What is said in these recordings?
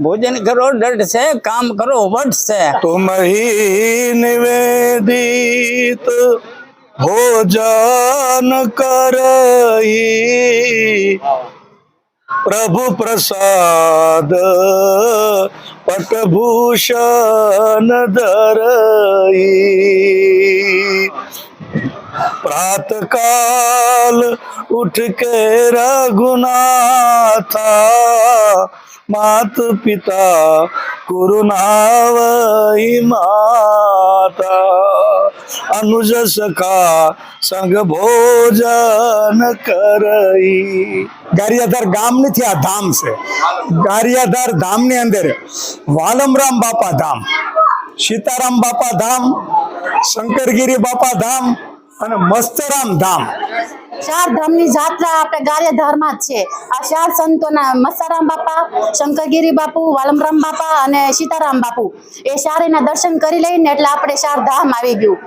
ભોજન કરો ડટ છે, કામ કરો, વટ છે. તુમહી નિવેદિત ભોજન કરઈ. પ્રભુ પ્રસાદ પટભૂષણ ધરઈ. પ્રાતકાલ ઉઠ કે રઘુનાથા માત પિતા કરુણાવહી માતા, અનુજ સખા, સંગ ભોજન કરઈ ગારિયાધાર ગામ નથી, આ ધામ છે. ગારિયાધાર ધામની અંદર વાલમરામ બાપા ધામ, સીતારામ બાપા ધામ, શંકરગીરી બાપા ધામ અને મસ્તરામ ધામ. ચાર ધામની જાત્રા આપણે ગારિયાધારમાં જ છે. આ ચાર સંતોના મસારામ બાપા, શંકરગીરી બાપુ, વાલમરામ બાપા અને સીતારામ બાપુ. એ ચારેયના દર્શન કરી લઈને એટલે આપણે ચાર ધામ આવી ગયું.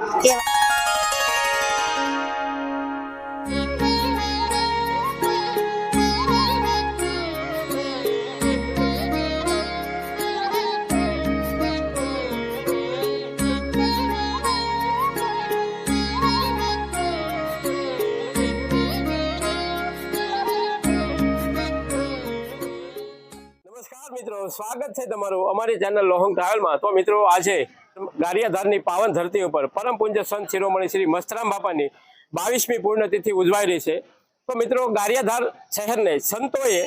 સ્વાગત છે તમારું અમારી ચેનલ લોહંગ ટ્રાવેલમાં તો મિત્રો, આજે ગારિયાધારની પાવન ધરતી ઉપર પરમ પૂજ્ય સંત શિરોમણી શ્રી મસ્તરામ બાપાની બાવીસમી પૂર્ણતિથિ ઉજવાઈ રહી છે. તો મિત્રો, ગારિયાધાર શહેરને સંતોએ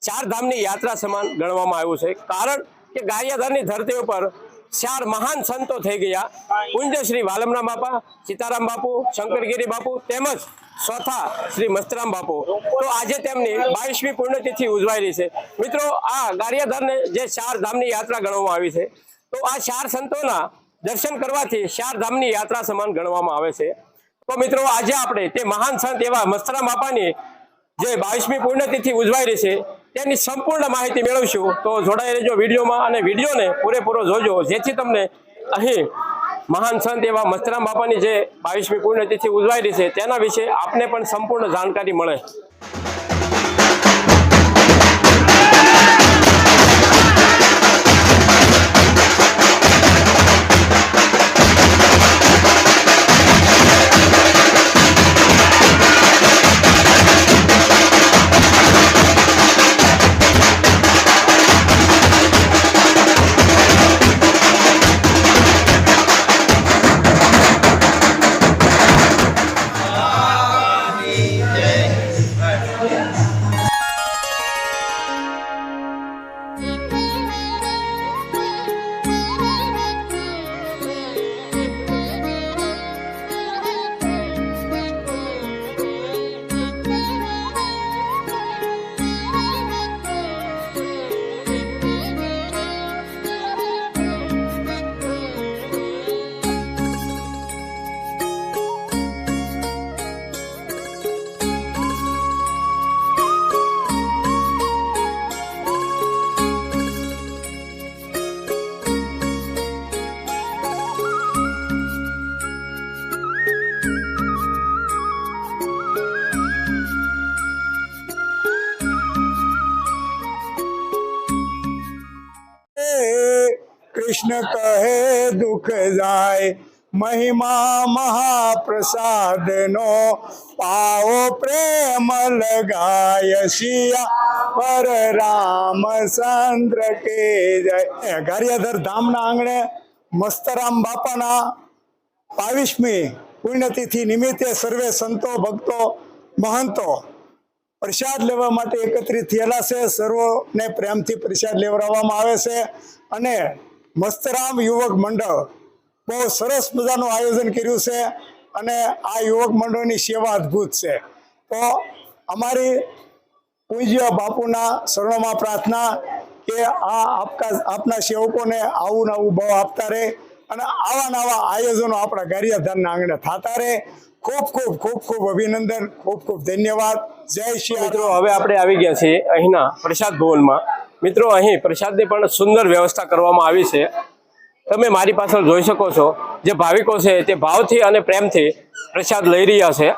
ચાર ધામની યાત્રા સમાન ગણવામાં આવ્યું છે. કારણ કે ગારિયાધારની ધરતી ઉપર ચાર મહાન સંતો થઈ ગયા. પૂજ્ય શ્રી વાલમરામ બાપા, સીતારામ બાપુ, શંકરગીરી બાપુ તેમજ ચોથા શ્રી મસ્તરામ બાપુ. તો આજે તેમની બાવીસમી પુણ્યતિથિ ઉજવાયેલી છે. મિત્રો, આ ગારિયાધરને જે ચાર ધામની યાત્રા ગણવામાં આવી છે, તો આ ચાર સંતોના દર્શન કરવાથી ચાર ધામની યાત્રા સમાન ગણવામાં આવે છે. તો મિત્રો, આજે આપણે તે મહાન સંત એવા મસ્તરામ બાપાની જે બાવીસમી પુણ્યતિથિ ઉજવાઈ રહી છે, તેની સંપૂર્ણ માહિતી મેળવશું. તો જોડાઈ રહેજો વિડીયોમાં અને વિડીયોને પૂરેપૂરો જોજો, જેથી તમને અહીં મહાન સંત એવા મસ્તરામ બાપાની જે બાવીસમી પુણ્યતિથિ ઉજવાઈ રહી છે, તેના વિશે આપને પણ સંપૂર્ણ જાણકારી મળે. કહે દુઃખ જાય મહિમા મહાપ્રસાદ નો પાવો પ્રેમ લગાય શિયા પર રામચંદ્ર કે જય ગારિયાધર ધામના આંગણે મસ્તરામ બાપાના બાવીસમી પુણ્યતિથિ નિમિત્તે સર્વે સંતો, ભક્તો, મહંતો પ્રસાદ લેવા માટે એકત્રિત થયેલા છે. સર્વોને પ્રેમથી પ્રસાદ લેવડાવવામાં આવે છે. અને મસ્તરામ યુવક મંડળ બહુ સરસ મજાનું આયોજન કર્યું છે અને આ યુવક મંડળની સેવા અદ્ભુત છે. તો અમારી પૂજ્ય બાપુના શરણોમાં પ્રાર્થના કે આ આપકા આપના સેવકોને આવું નવું બહુ આપતા રહે અને આવા નવા આયોજનો આપણા ગારિયાધારના આંગણે થતા રહે. ખૂબ ખૂબ ખૂબ ખૂબ અભિનંદન ખૂબ ખૂબ ધન્યવાદ. જય શ્રી મિત્રો હવે આપણે આવી ગયા છીએ અહીંના પ્રસાદ ભવનમાં. મિત્રો, અહીં પ્રસાદની પણ સુંદર વ્યવસ્થા કરવામાં આવી છે. તમે મારી પાછળ જોઈ શકો છો, જે ભાવિકો છે તે ભાવથી અને પ્રેમથી પ્રસાદ લઈ રહ્યા છે.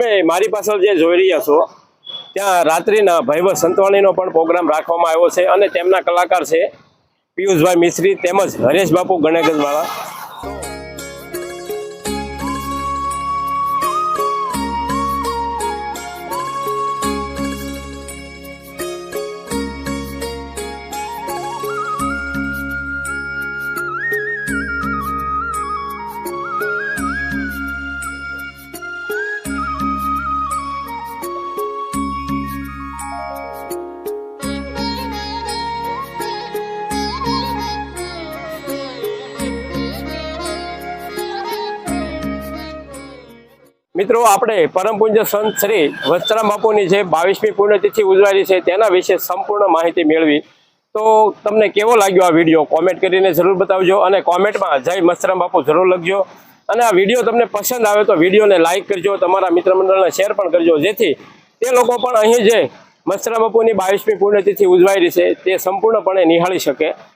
તમે મારી પાછળ જે જોઈ રહ્યા છો, ત્યાં રાત્રિના ભૈવ સંતવાણીનો પણ પ્રોગ્રામ રાખવામાં આવ્યો છે અને તેમના કલાકાર છે પિયુષભાઈ મિશ્રી તેમજ હરેશ બાપુ ગણેગજવાળા. મિત્રો, આપણે પરમ પૂજ્ય સંત શ્રી વસ્ત્રામ બાપુની જે બાવીસમી પુણ્યતિથિ ઉજવાયેલી છે, તેના વિશે સંપૂર્ણ માહિતી મેળવી. તો તમને કેવો લાગ્યો આ વીડિયો? કોમેન્ટ કરીને જરૂર બતાવજો અને કોમેન્ટમાં જય મસ્તરામ બાપુ જરૂર લખજો. અને આ વીડિયો તમને પસંદ આવે તો વિડીયોને લાઇક કરજો, તમારા મિત્ર મંડળને શેર પણ કરજો, જેથી તે લોકો પણ અહીં જે મસ્તરામ બાપુની બાવીસમી પુણ્યતિથિ ઉજવાયેલી છે, તે સંપૂર્ણપણે નિહાળી શકે.